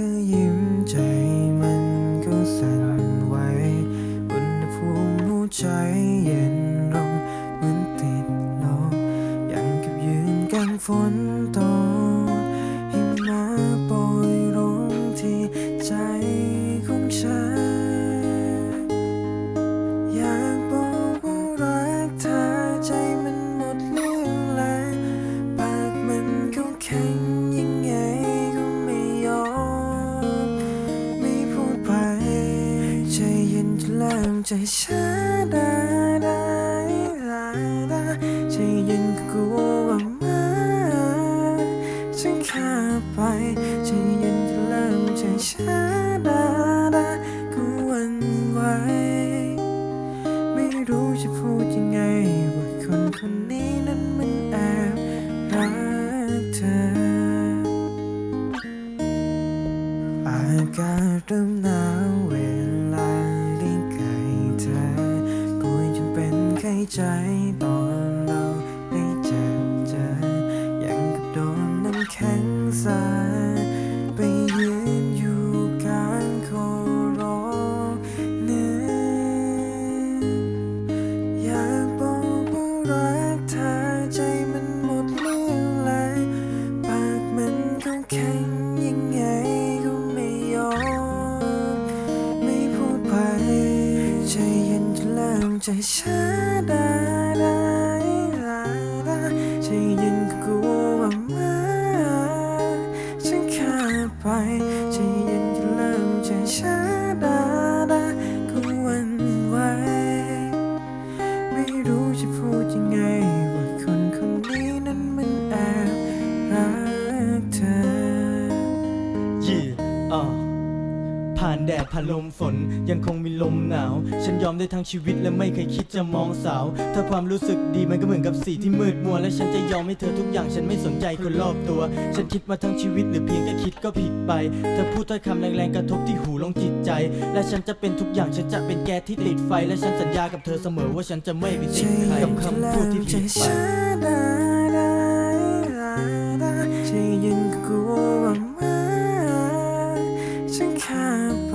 ธอยิ้มใจมันก็สั่นไหวอุณหภูมิหัวใจเย็นลงเหมือนติดลมยังกับยืนกลางฝนตก จะช้าดาดาลาดาใจเย็นก็กลัวว่ามาฉันข้าไปใจเย็นเริ่มจะช้าดาดาก็หวันไหวไม่รู้จะพูดยังไงว่าคนคนนี้นั้นมันแอบรักเธออากาศเริ่มหนาว ใจตอนเราได้เจอเจอยังกับโดนน้ำแข็งสาดไปยืนอยู่กลางโคโรเนื้ออยากบอกว่ารักเธอใจมันหมดเรี่ยวแรงปากมันก็แข็ง ใจช้าดาดาลาดาใจเย็นก็กลัวว่ามาฉันข้าไปใจเย็นจนเริ่มใจช้าดาดาก็วันไหวไม่รู้จะพูดยังไงว่าคนคนนี้นั้นมันแอบรักเธอยี่อ่า ผ่านแดดผ่านลมฝน ยังคงมีลมหนาว ฉันยอมได้ทั้งชีวิตและไม่เคยคิดจะมองสาว ถ้าความรู้สึกดีมันก็เหมือนกับสีที่มืดมัว และฉันจะยอมให้เธอทุกอย่างฉันไม่สนใจคนรอบตัว ฉันคิดมาทั้งชีวิตหรือเพียงแค่คิดก็ผิดไปเธอพูดถ้อยคำแรงๆกระทบที่หูลงจิตใจ และฉันจะเป็นทุกอย่างฉันจะเป็นแกสที่ติดไฟ และฉันสัญญากับเธอเสมอว่าฉันจะไม่ไปติดใครย็กับคำพูดที่ผิดไป ข้าไป